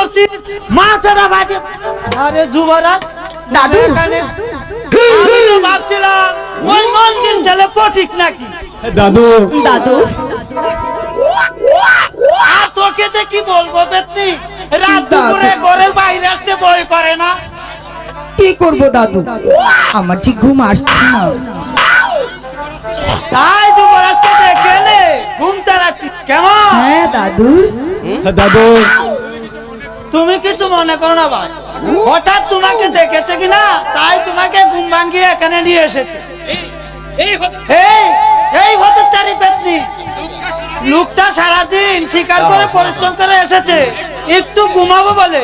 করছিস মাথাটা বাটে আরে যুবরাজ দাদু। আমি ভাবছিলাম ওই মন্দির ছেলে পঠিক নাকি? দাদু। দাদু। আর তোকে যে কি বলব পেতনি রাত দুপুরে ঘরের বাইরে আসতে বই করে না। কি করব দাদু? আমার যে ঘুম আসছে না। তাই যুবরাজকে দেখে ঘুম তাড়াচ্ছিস। কেমন? হ্যাঁ দাদু। দাদু তুমি কিছু মনে করো না ভাই? হঠাৎ তোমাকে দেখেছে কিনা তাই তোমাকে ঘুম ভাঙ্গিয়ে এখানে নিয়ে এসেছে। এই এই পেতনি। লোকটা সারাদিন শিকার করে পরিশ্রম করে এসেছে। একটু ঘুমাবো বলে।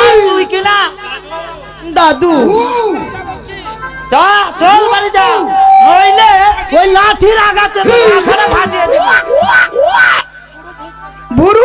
আর তুই কিনা? দাদু। যা চল বাড়ি যা। নইলে ওই লাঠির আঘাতে মাথাটা ফাটিয়ে দেবো। বুড়ু।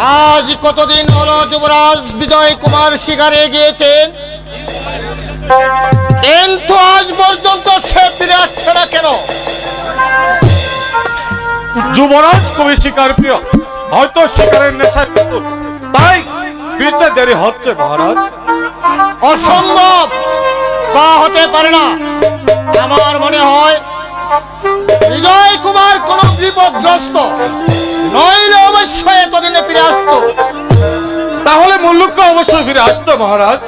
আজ কতদিন হলো যুবরাজ বিজয় কুমার শিকারে গিয়েছেন? কিন্তু আজ পর্যন্ত সে ফিরে আসছে না কেন? যুবরাজ কবি শিকার প্রিয়। হয়তো শিকারের নেশায়। তাই ফিরতে দেরি হচ্ছে মহারাজ। অসম্ভব! তা হতে পারে না। আমার মনে হয় বিজয় কুমার কোন বিপদগ্রস্ত। নইলে অবশ্যই অবশ্যই ফিরে আসতো মহারাজ।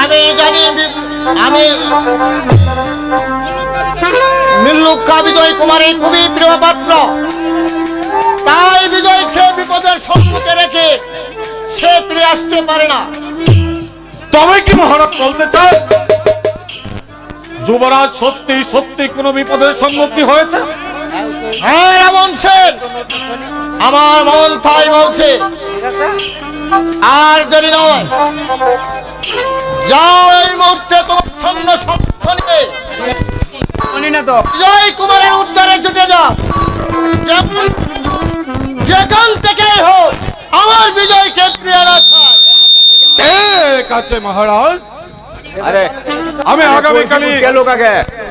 আমি জানি আমি মিল্লুকা বিজয় কুমারের খুবই প্রিয় পাত্র। তাই বিজয়কে বিপদের সম্মুখে রেখে সে ফিরে আসতে পারে না। তবে কি মহারাজ বলতে চান? যুবরাজ সত্যি সত্যি কোনো বিপদের সম্মুখীন হয়েছে? হ্যাঁ রামন সেন। আমার মন তাই বলছে আর দেরি নয় যাও এই মুহূর্তে তোমার সৈন্য সমর্থ নিয়ে বিজয় কুমারের উদ্ধারে ছুটে যাও। যেখান থেকেই হোক আমার বিজয়কে প্রিয় রাখা ঠিক আছে মহারাজ। আমি আগামীকালই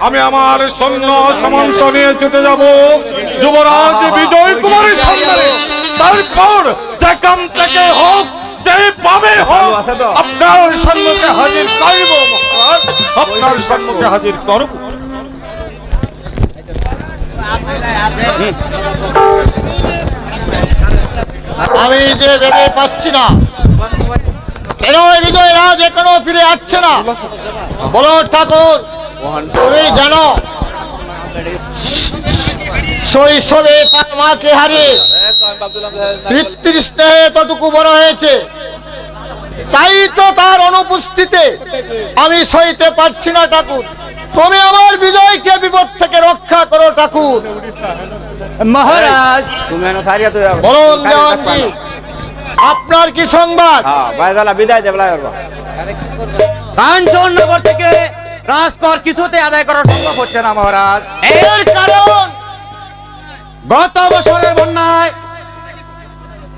আমি আমার সৈন্য সমান্ত নিয়ে ছুটে যাব। যুবরাজ বিজয় কুমারের সন্ধানে তারপর যেখান থেকে হোক, যেভাবে হোক, আপনার সম্মুখে হাজির করব আপনার সম্মুখে হাজির করব। আমি যে ভেবে পাচ্ছি না, কেন বিজয় রাজ এখনও ফিরে আসছে না? বলো ঠাকুর, তুমি জানো শৈশবে তার মাকে হারিয়ে এতটুকু বড় হয়েছে। তাই তো তার অনুপস্থিতিতে আমি সইতে পারছি না ঠাকুর। তুমি আমার বিজয়কে বিপদ থেকে রক্ষা করো ঠাকুর। মহারাজ বলুন দেওয়ানজি আপনার কি সংবাদ? কাঞ্চননগর থেকে রাজকর কিছুতে আদায় করা সম্ভব হচ্ছে না মহারাজ। এর কারণ গত বছরের বন্যায়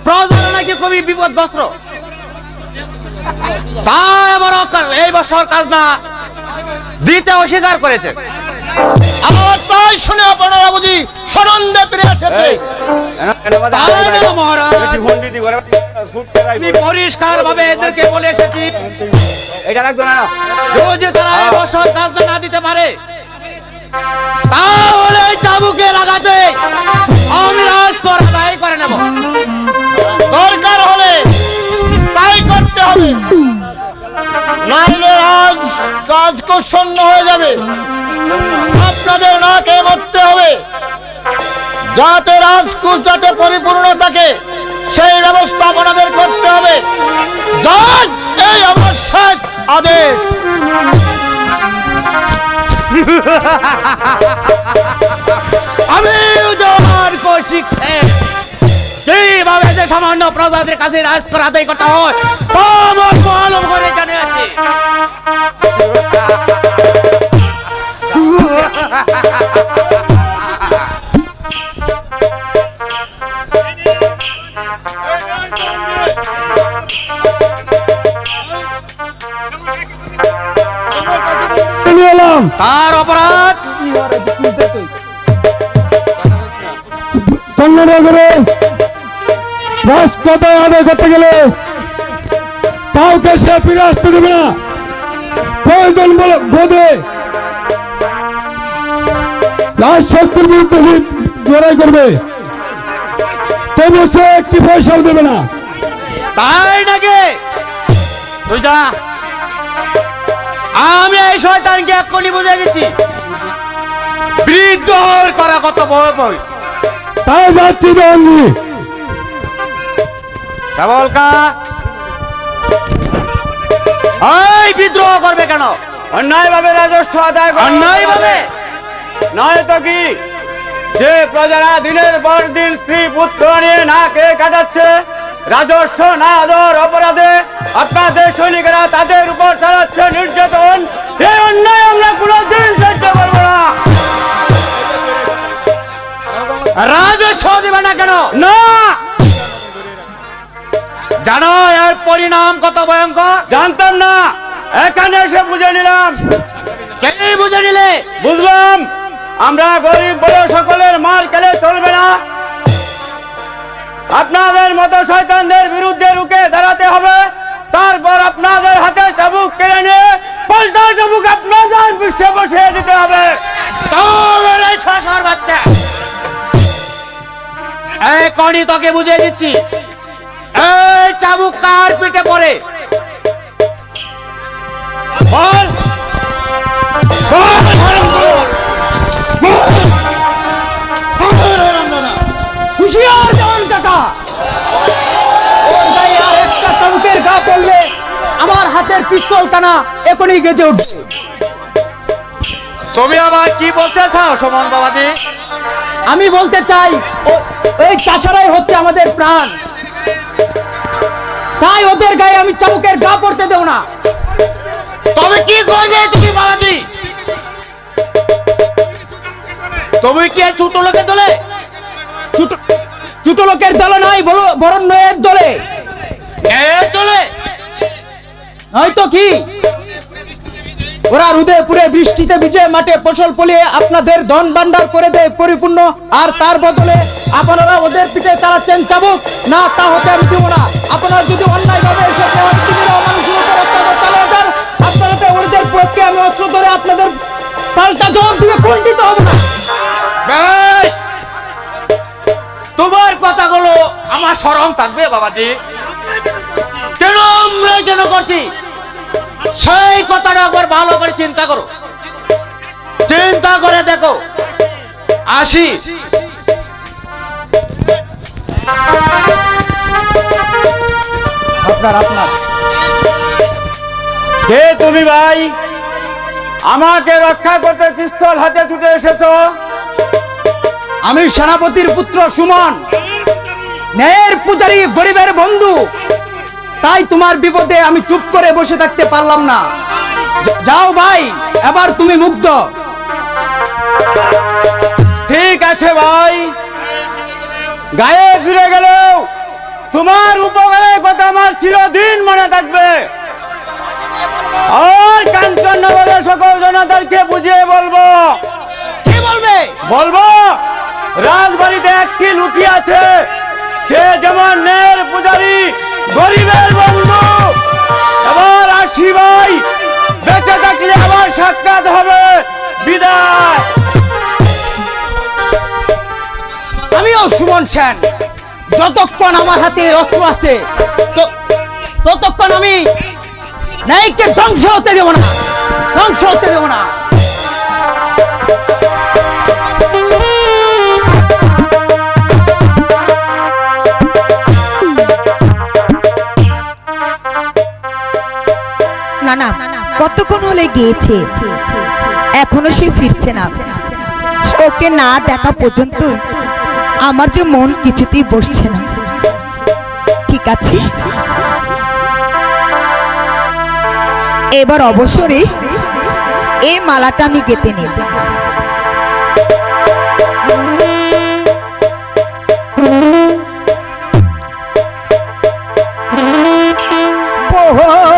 প্রজারা নাকি খুবই বিপদগ্রস্ত আবার এই বছর কাজ না দিতে অস্বীকার করেছে। আমার তাই শুনে আপনারা বুঝি সনন্দে ফিরে এসেছে। না, পরিষ্কার ভাবে এদেরকে বলে এসেছি। যদি তারা এই বছর কাজ না দিতে পারে নেব। দরকার হলে তাই করতে হবে। পরিপূর্ণ থাকে সেই ব্যবস্থা আপনাদের করতে হবে। এই শেষ আদেশ। আমি তোমার কীভাবে যে সামান্য প্রজাদের কাছে রাজ করা আদায় করতে হয় তা আমার করে জানে আছে। তার অপরাধ? চন্দ্রনগরে রাজপথে আদায় করতে গেলে? কাউকে সে ফিরে আসতে দেবে না। প্রয়োজন বোধে। রাজ শক্তির বিরুদ্ধে সে করবে তবু সে একটি পয়সাও দেবে না। তাই নাকি? তুই যা আমি এই শয়তানকে এক্ষুনি বুঝে গেছি। বৃদ্ধ করা কত বড় বই। তাই যাচ্ছি কেবল কা এই বিদ্রোহ করবে কেন? অন্যায় ভাবে রাজস্ব আদায় অন্যায় ভাবে নয় তো কি? যে প্রজারা দিনের পর দিন স্ত্রী পুত্র নিয়ে না খেয়ে কাটাচ্ছে রাজস্ব না আদর অপরাধে আপনাদের সৈনিকেরা তাদের উপর চালাচ্ছে নির্যাতন। এই অন্যায় আমরা জানো এর পরিণাম কত ভয়ঙ্কর? জানতাম না। এখানে এসে বুঝে নিলাম। কে বুঝে নিলে? বুঝলাম আমরা গরিব বড় সকলের মার খেলে চলবে না। আপনাদের মতো শয়তানদের বিরুদ্ধে রুখে দাঁড়াতে হবে। তারপর আপনাদের হাতে চাবুক কেড়ে নিয়ে পাল্টা চাবুক আপনাদের পৃষ্ঠে বসিয়ে দিতে হবে। বাচ্চা। কণি তোকে বুঝিয়ে দিচ্ছি। চাবুক কার পিঠে পড়ে? বল। হুশিয়ার জওয়ান কাকা ওর আর একটা চাবুকের গা পড়লে আমার হাতের পিস্তল টানা এখনই গেজে উঠবে। তুমি আবার কি বলতে চাও সুমন বাবাজি? আমি বলতে চাই ও- এই চাষারাই হচ্ছে আমাদের প্রাণ। তাই ওদের গায়ে আমি চমকের গা পড়তে দেব না। তবে কি করবে তুমি বাবাজি? তুমি কি ছোট লোকের দলে? ছোট লোকের দলে নয় বলো- বরণ নয়ের দলে। এর দলে? হয়তো কি? ওরা রুদে পুরে বৃষ্টিতে ভিজে মাঠে ফসল ফলিয়ে আপনাদের ধন ভান্ডার করে দেয় পরিপূর্ণ। আর তার বদলে আপনারা ওদের পিঠে চালাচ্ছেন চাবুক। না, তা হতে আমি দিব না। আপনারা যদি অন্যায় ভাবে ওদের পক্ষে আপনাদের হবে না। তোমার কথাগুলো আমার স্মরণ থাকবে, বাবাজি। কেন আমরা কেন করছি? সেই কথাটা একবার ভালো করে চিন্তা করো। চিন্তা করে দেখো। আসি। আপনার আপনার। কে তুমি ভাই? আমাকে রক্ষা করতে পিস্তল হাতে ছুটে এসেছ? আমি সেনাপতির পুত্র সুমন। ন্যায়ের পূজারি গরিবের বন্ধু। তাই তোমার বিপদে আমি চুপ করে বসে থাকতে পারলাম না। যাও ভাই এবার তুমি মুগ্ধ। ঠিক আছে ভাই। গায়ে ফিরে গেলেও তোমার উপকারের কথা আমার চিরদিন মনে থাকবে। আর কাঞ্চননগরের সকল জনতাকে বুঝিয়ে বলব। কি বলবে? বলব রাজবাড়িতে একটি লুকি আছে সে যেমন নের পূজারি গরিবের বন্ধু এবার আসি ভাই, বেঁচে থাকলে আবার সাক্ষাৎ হবে। বিদায়। আমিও সুমন সেন। যতক্ষণ আমার হাতে অস্ত্র আছে ততক্ষণ আমি ন্যায়কে ধ্বংস হতে দেব না। ধ্বংস হতে দেব না। না কতক্ষণ হলে গিয়েছে? এখনও সে ফিরছে না। ওকে না দেখা পর্যন্ত আমার যে মন কিছুতেই বসছে না। ঠিক আছে? এবার অবসরে এই মালাটা আমি গেতে নেব। বলে দে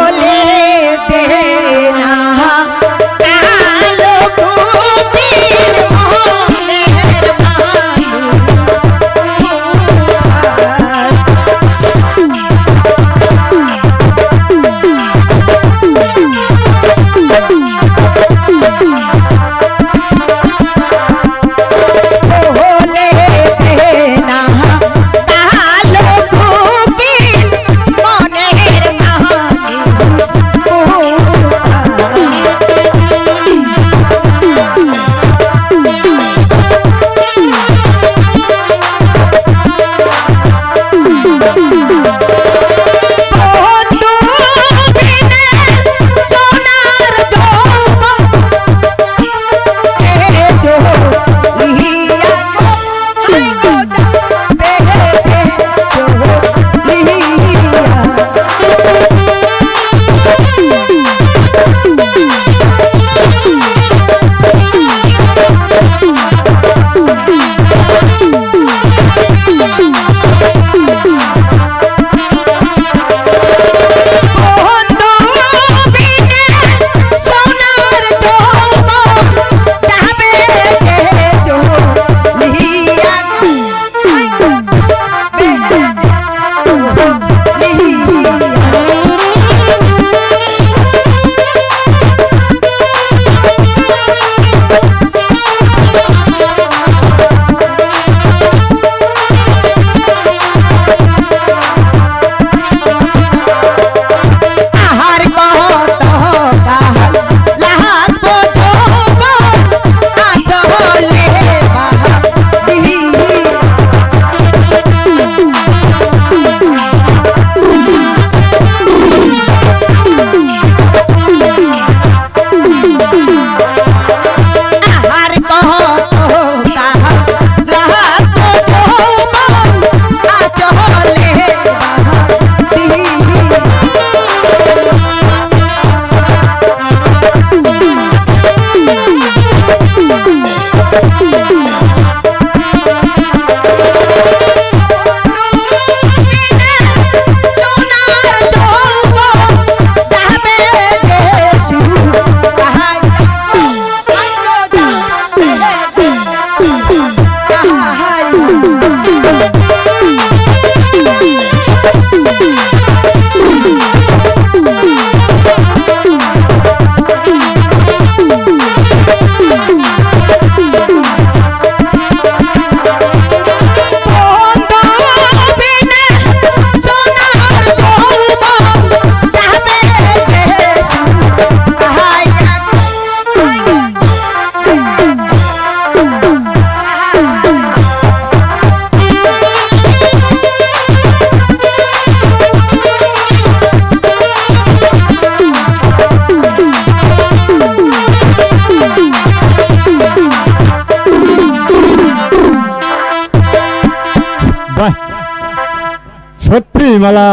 সত্যি মালা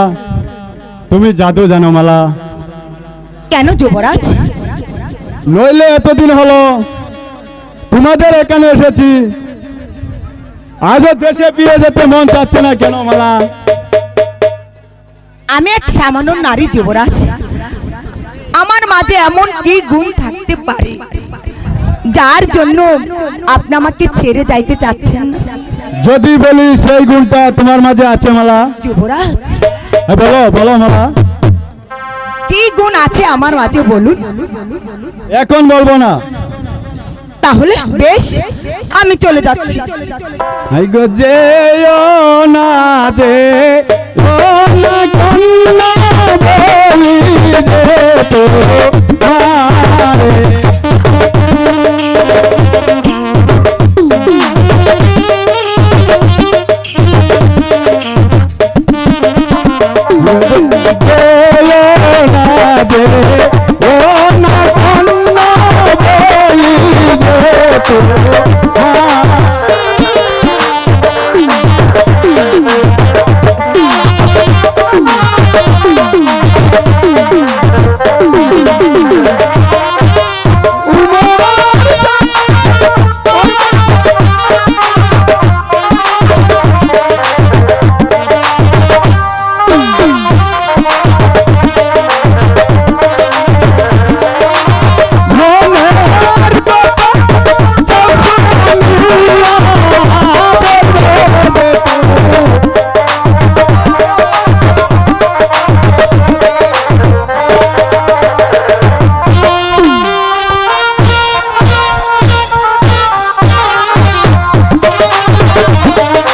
তুমি জাদু জানো মালা। কেন যুবরাজ? নইলে এতদিন হলো তোমাদের এখানে এসেছি। আজও দেশে ফিরে যেতে মন চাচ্ছে না কেন মালা? আমি এক সামান্য নারী যুবরাজ। আমার মাঝে এমন কি গুণ থাকতে পারে যার জন্য আপনি আমাকে ছেড়ে যাইতে চাচ্ছেন না? যদি বলি সেই গুণটা তোমার মাঝে আছে মালা? যুবরাজ। বলো বলো মালা। কি গুণ আছে আমার মাঝে বলুন? এখন বলব না। তাহলে বেশ আমি চলে যাচ্ছি। না